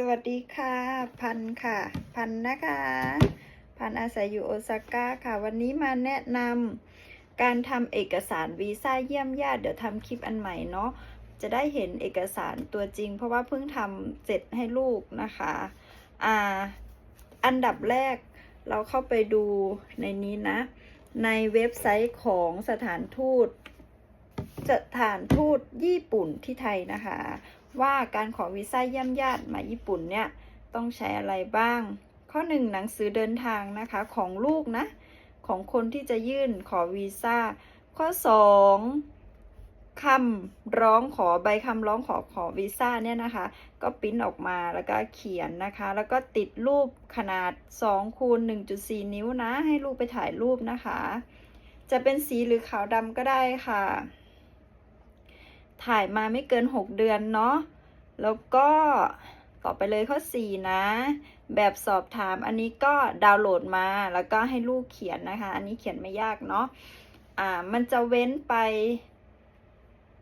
สวัสดีค่ะ พันค่ะ พันนะคะ พันอาศัยอยู่โอซาก้าค่ะ วันนี้มาแนะนำการทำเอกสารวีซ่าเยี่ยมญาติเดี๋ยวทำคลิปอันใหม่เนาะจะได้เห็นเอกสารตัวจริง เพราะว่าเพิ่งทำเสร็จให้ลูกนะคะอ่าอันดับแรกเราเข้าไปดูในนี้นะ ในเว็บไซต์ของสถานทูตสถานทูตญี่ปุ่นที่ไทยนะคะ ว่าการขอวีซ่าเยี่ยมญาติมาญี่ปุ่นเนี่ยต้องใช้อะไรบ้าง ข้อหนึ่งหนังสือเดินทางนะคะของลูกนะ ของคนที่จะยื่นขอวีซ่า ข้อสองคำร้องขอใบคำร้องขอขอวีซ่าเนี่ยนะคะ ก็ปิ้นออกมาแล้วก็เขียนนะคะ แล้วก็ติดรูปขนาด2คูณ1.4 นิ้วนะ ให้ลูกไปถ่ายรูปนะคะ จะเป็นสีหรือขาวดำก็ได้ค่ะ ถ่ายมาไม่เกิน 6 เดือนเนาะ แล้วก็ต่อไปเลยข้อ 4 นะ แบบสอบถามอันนี้ก็ดาวน์โหลดมาแล้วก็ให้ลูกเขียนนะคะ อันนี้เขียนไม่ยากเนาะ อ่า มันจะเว้นไป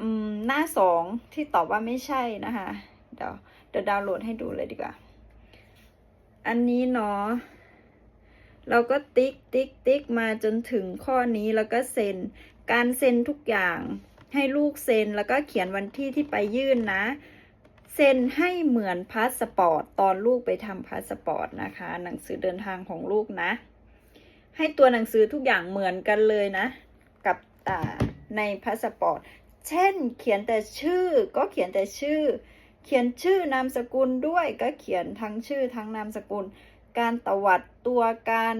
อืม หน้าสองที่ตอบว่าไม่ใช่นะคะ เดี๋ยวเดี๋ยวดาวน์โหลดให้ดูเลยดีกว่า อันนี้เนาะเราก็ติ๊กติ๊กติ๊กมาจนถึงข้อนี้แล้วก็เซ็น การเซ็นทุกอย่าง ให้ลูกเซ็นแล้วก็เขียนวันที่ที่ไปยื่นนะ เซ็นให้เหมือนพาสปอร์ตตอนลูกไปทำพาสปอร์ตนะคะ หนังสือเดินทางของลูกนะ ให้ตัวหนังสือทุกอย่างเหมือนกันเลยนะ กับในพาสปอร์ต เช่น เขียนแต่ชื่อก็เขียนแต่ชื่อ เขียนชื่อนามสกุลด้วยก็เขียนทั้งชื่อทั้งนามสกุล การตวัดตัวการ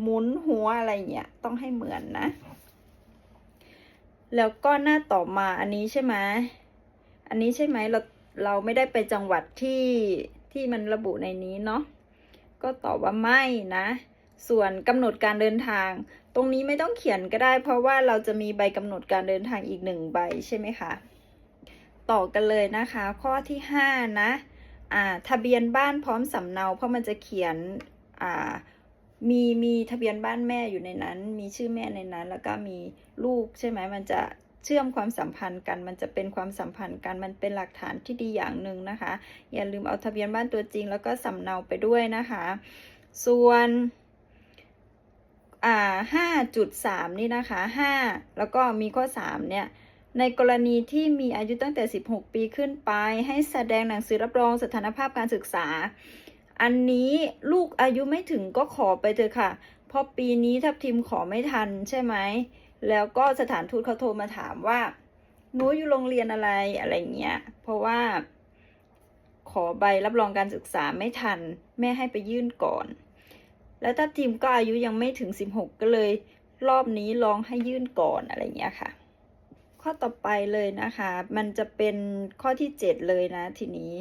หมุนหัวอะไรเงี้ยต้องให้เหมือนนะ แล้วก็หน้าต่อมาอันนี้ใช่ไหมอันนี้ใช่ไหมเราเราไม่ได้ไปจังหวัดที่ที่มันระบุในนี้เนาะก็ตอบว่าไม่นะ ส่วนกำหนดการเดินทาง ตรงนี้ไม่ต้องเขียนก็ได้ เพราะว่าเราจะมีใบกำหนดการเดินทางอีกหนึ่งใบใช่ไหมคะต่อกันเลยนะคะ ข้อที่ห้านะอ่าทะเบียนบ้านพร้อมสำเนา เพราะมันจะเขียนอ่า มีมีทะเบียนบ้านแม่อยู่ในนั้น มีชื่อแม่ในนั้น แล้วก็มีลูกใช่ไหมมันจะเชื่อมความสัมพันธ์กัน มันจะเป็นความสัมพันธ์กัน มันเป็นหลักฐานที่ดีอย่างหนึ่งนะคะ อย่าลืมเอาทะเบียนบ้านตัวจริง แล้วก็สำเนาไปด้วยนะคะ ส่วนอ่าห้าจุดสามนี่นะคะห้าแล้วก็มีข้อสามเนี่ย ในกรณีที่มีอายุตั้งแต่ 16 ปีขึ้นไป ให้แสดงหนังสือรับรองสถานภาพการศึกษา อันนี้ลูกอายุไม่ถึงก็ขอไปเถอะค่ะ เพราะปีนี้ทับทิมขอไม่ทันใช่ไหม แล้วก็สถานทูตเขาโทรมาถามว่าหนูอยู่โรงเรียนอะไรอะไรเงี้ย เพราะว่า ขอใบรับรองการศึกษาไม่ทัน แม่ให้ไปยื่นก่อน แล้วทับทิมก็อายุยังไม่ถึง 16 ก็เลย รอบนี้ลองให้ยื่นก่อนอะไรเงี้ยค่ะ ข้อต่อไปเลยนะคะ มันจะเป็นข้อที่ 7 เลยนะทีนี้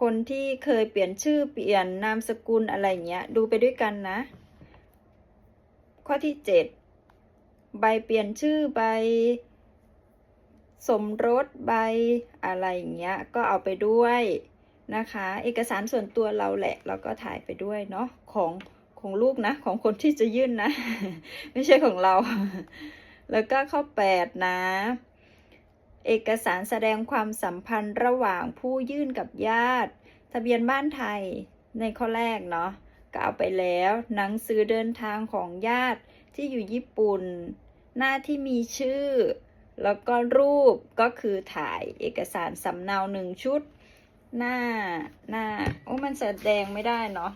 คนที่เคยเปลี่ยนชื่อเปลี่ยนนามสกุลอะไรเงี้ย ดูไปด้วยกันนะ ข้อที่7ใบเปลี่ยนชื่อใบ สมรสใบอะไรอย่างเงี้ย ก็เอาไปด้วยนะคะ เอกสารส่วนตัวเราแหละเราก็ถ่ายไปด้วยเนาะของของลูกนะ ของคนที่จะยื่นนะ ไม่ใช่ของเรา แล้วก็ข้อ8นะ เอกสารแสดงความสัมพันธ์ระหว่างผู้ยื่นกับญาติ ทะเบียนบ้านไทยในข้อแรกเนาะก็เอาไปแล้ว หนังสือเดินทางของญาติที่อยู่ญี่ปุ่น หน้าที่มีชื่อ แล้วก็รูปก็คือถ่ายเอกสารสำเนาหนึ่งชุด หน้าหน้าโอ้มันแสดงไม่ได้เนาะ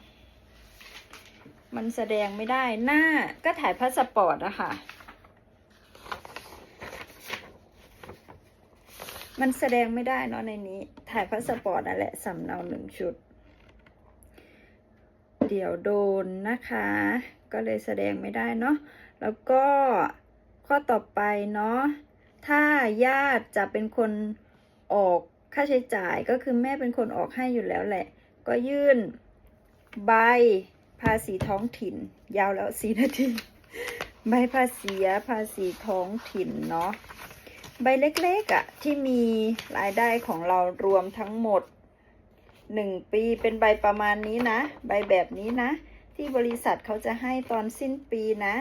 มันแสดงไม่ได้หน้าก็ถ่ายพาสปอร์ตอะค่ะ มันแสดงไม่ได้เนาะในนี้ ถ่ายพาสปอร์ตนั่นแหละสำเนาหนึ่งชุด เดี๋ยวโดนนะคะ ก็เลยแสดงไม่ได้เนาะ แล้วก็ข้อต่อไปเนาะ ถ้าญาติจะเป็นคนออกค่าใช้จ่ายก็คือแม่เป็นคนออกให้อยู่แล้วแหละ ก็ยื่นใบภาษีท้องถิ่น ยาวแล้วสี่นาทีใบภาษีภาษีท้องถิ่นเนาะ ใบเล็กๆอะ่ะ ที่มีรายได้ของเรารวมทั้งหมดหนึ่งปีเป็นใบประมาณนี้นะ ใบแบบนี้นะ ที่บริษัทเขาจะให้ตอนสิ้นปีนะ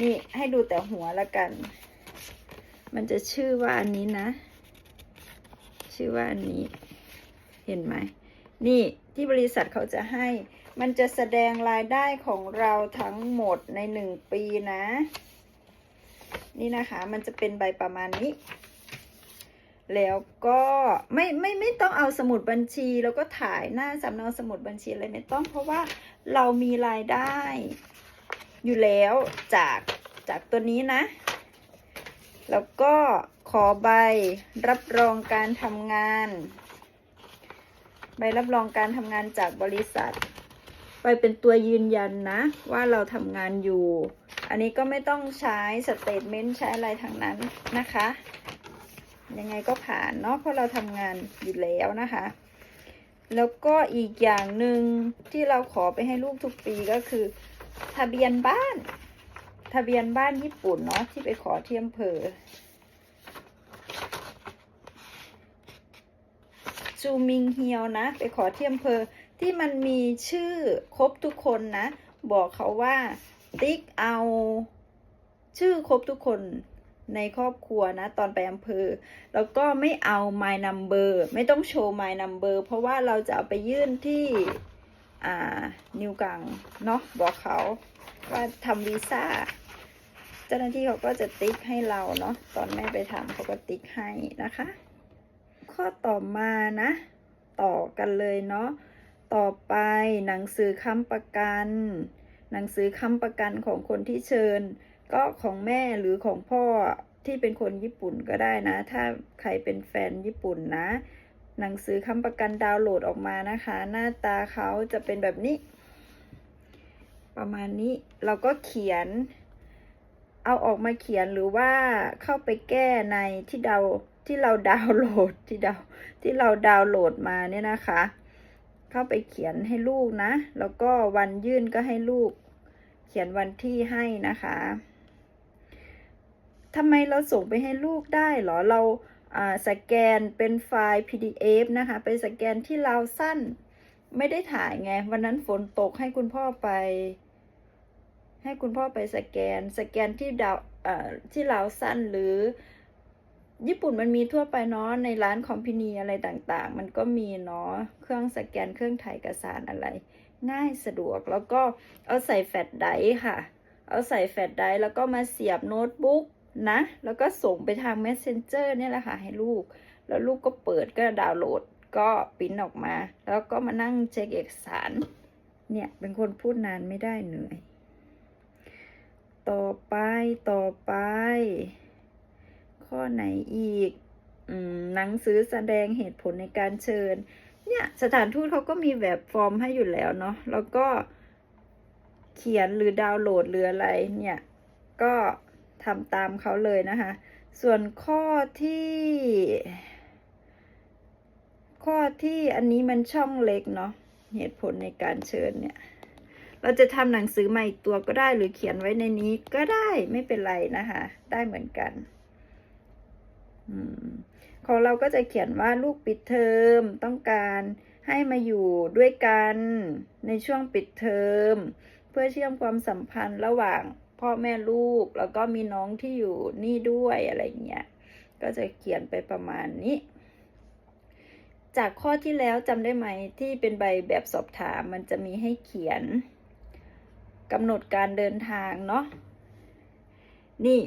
นี่ให้ดูแต่หัวละกัน มันจะชื่อว่าอันนี้นะ ชื่อว่าอันนี้ เห็นไหม นี่ที่บริษัทเขาจะให้ มันจะแสดงรายได้ของเราทั้งหมดในหนึ่งปีนะ นี่นะคะ มันจะเป็นใบประมาณนี้ แล้วก็ไม่ไม่ไม่ต้องเอาสมุดบัญชี แล้วก็ถ่ายหน้าสำเนาสมุดบัญชีอะไรไม่ต้อง เพราะว่าเรามีรายได้ อยู่แล้วจากจากตัวนี้นะ แล้วก็ขอใบรับรองการทำงาน ใบรับรองการทำงานจากบริษัท ไปเป็นตัวยืนยันนะ ว่าเราทำงานอยู่ อันนี้ก็ไม่ต้องใช้สเตทเมนต์ใช้อะไรทั้งนั้นนะคะ ยังไงก็ผ่านเนาะเพราะเราทำงานอยู่แล้วนะคะ แล้วก็อีกอย่างหนึ่งที่เราขอไปให้ลูกทุกปีก็คือ ทะเบียนบ้าน ทะเบียนบ้านญี่ปุ่นเนาะที่ไปขอที่อำเภอจูมิงเฮียวนะ ไปขอที่อำเภอที่มันมีชื่อครบทุกคนนะ บอกเขาว่า ติ๊กเอาชื่อครบทุกคนในครอบครัวนะตอนไปอำเภอ แล้วก็ไม่เอา my number ไม่ต้องโชว์ my number เพราะว่าเราจะเอาไปยื่นที่อ่านิวกังเนาะบอกเขาว่าทำวีซ่า เจ้าหน้าที่เขาก็จะติ๊กให้เราเนาะตอนแม่ไปทำเขาก็ติ๊กให้นะคะ ข้อต่อมานะ ต่อกันเลยเนาะต่อไปหนังสือค้ำประกัน หนังสือค้ำประกันของคนที่เชิญ ก็ของแม่หรือของพ่อที่เป็นคนญี่ปุ่นก็ได้นะ ถ้าใครเป็นแฟนญี่ปุ่นนะ หนังสือค้ำประกันดาวน์โหลดออกมานะคะ หน้าตาเขาจะเป็นแบบนี้ ประมาณนี้เราก็เขียน เอาออกมาเขียนหรือว่าเข้าไปแก้ในที่ดาวที่เราดาวน์โหลดที่ดาวที่เราดาวน์โหลดมาเนี่ยนะคะ เข้าไปเขียนให้ลูกนะ แล้วก็วันยื่นก็ให้ลูก ขียนวันที่ให้นะคะทำไมเราส่งไปให้ลูกได้หรอ เราสแกนเป็นไฟล์ PDF นะคะ ไปสแกนที่เราสั้น ไม่ได้ถ่ายไง วันนั้นฝนตกให้คุณพ่อไป ให้คุณพ่อไปสแกน สแกนที่ดาวเอ่อที่ลาสั้นหรือ ญี่ปุ่นมันมีทั่วไปเนาะ ในร้านคอมพินีอะไรต่างๆ มันก็มีเนาะ เครื่องสแกน เครื่องถ่ายเอกสารอะไร ง่ายสะดวก แล้วก็เอาใส่แฟลชไดร์ค่ะ เอาใส่แฟลชไดร์แล้วก็มาเสียบโน้ตบุ๊กนะ แล้วก็ส่งไปทาง Messenger เนี่ยแหละค่ะให้ลูก แล้วลูกก็เปิดก็ดาวน์โหลดก็ปริ้นออกมา แล้วก็มานั่งเช็คเอกสาร เนี่ยเป็นคนพูดนานไม่ได้เหนื่อย ต่อไปต่อไป ข้อไหนอีกอหนังสือแสดงเหตุผลในการเชิญ เนี่ยสถานทูตเขาก็มีแบบฟอร์มให้อยู่แล้วเนาะแล้วก็เขียนหรือดาวน์โหลดหรืออะไรเนี่ยก็ทำตามเขาเลยนะคะ ส่วนข้อที่ ข้อที่อันนี้มันช่องเล็กเนาะเหตุผลในการเชิญเนี่ย เราจะทำหนังสือใหม่ตัวก็ได้หรือเขียนไว้ในนี้ก็ได้ไม่เป็นไรนะคะ ได้เหมือนกัน อืม ของเราก็จะเขียนว่าลูกปิดเทอมต้องการให้มาอยู่ด้วยกันในช่วงปิดเทอมเพื่อเชื่อมความสัมพันธ์ระหว่างพ่อแม่ลูกแล้วก็มีน้องที่อยู่นี่ด้วยอะไรเงี้ยก็จะเขียนไปประมาณนี้ จากข้อที่แล้วจำได้ไหมที่เป็นใบแบบสอบถามมันจะมีให้เขียนกำหนดการเดินทางเนาะนี่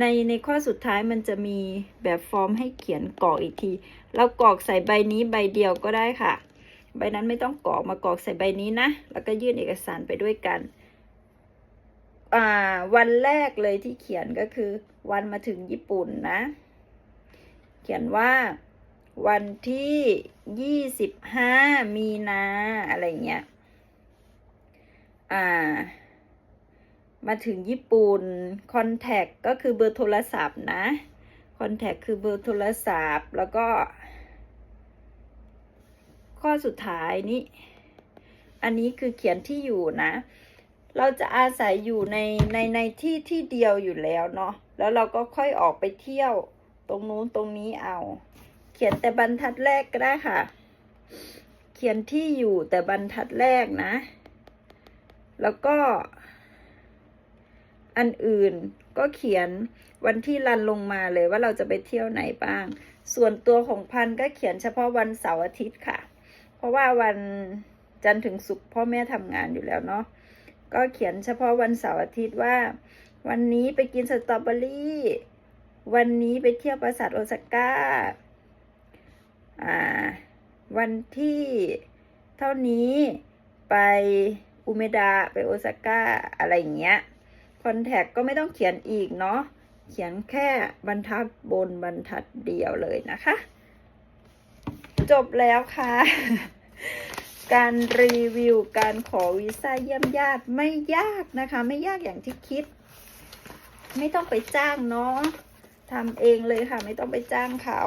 ในในข้อสุดท้ายมันจะมีแบบฟอร์มให้เขียนกรอกอีกที เรากรอกใส่ใบนี้ใบเดียวก็ได้ค่ะ ใบนั้นไม่ต้องกรอกมากรอกใส่ใบนี้นะ แล้วก็ยื่นเอกสารไปด้วยกัน อ่า วันแรกเลยที่เขียนก็คือ วันมาถึงญี่ปุ่นนะ เขียนว่าวันที่ยี่สิบห้ามีนาอะไรเงี้ย อ่า มาถึงญี่ปุ่นคอนแทคก็คือเบอร์โทรศัพท์นะคอนแทคคือเบอร์โทรศัพท์แล้วก็ ข้อสุดท้ายนี้ อันนี้คือเขียนที่อยู่นะ เราจะอาศัยอยู่ในในในที่ที่เดียวอยู่แล้วเนาะแล้วเราก็ค่อยออกไปเที่ยวตรงนู้นตรงนี้เอา เขียนแต่บรรทัดแรกก็ได้ค่ะ เขียนที่อยู่แต่บรรทัดแรกนะ แล้วก็ อันอื่นก็เขียนวันที่รันลงมาเลยว่าเราจะไปเที่ยวไหนบ้าง ส่วนตัวของพันก็เขียนเฉพาะวันเสาร์อาทิตย์ค่ะ เพราะว่าวันจันทร์ถึงศุกร์พ่อแม่ทำงานอยู่แล้วเนาะ ก็เขียนเฉพาะวันเสาร์อาทิตย์ว่า วันนี้ไปกินสตรอเบอรี่ วันนี้ไปเที่ยวปราสาทโอซาก้า อ่า วันที่เท่านี้ไปอุเมดาไปโอซาก้าอะไรอย่างเงี้ย อนแทคก็ไม่ต้องเขียนอีกเนาะ เขียนแค่บรรทัดบนบรรทัดเดียวเลยนะคะ จบแล้วค่ะ การรีวิวการขอวีซ่าเยี่ยมญาติไม่ยากนะคะ ไม่ยากอย่างที่คิด ไม่ต้องไปจ้างเนาะทำเองเลยค่ะ ไม่ต้องไปจ้างเขา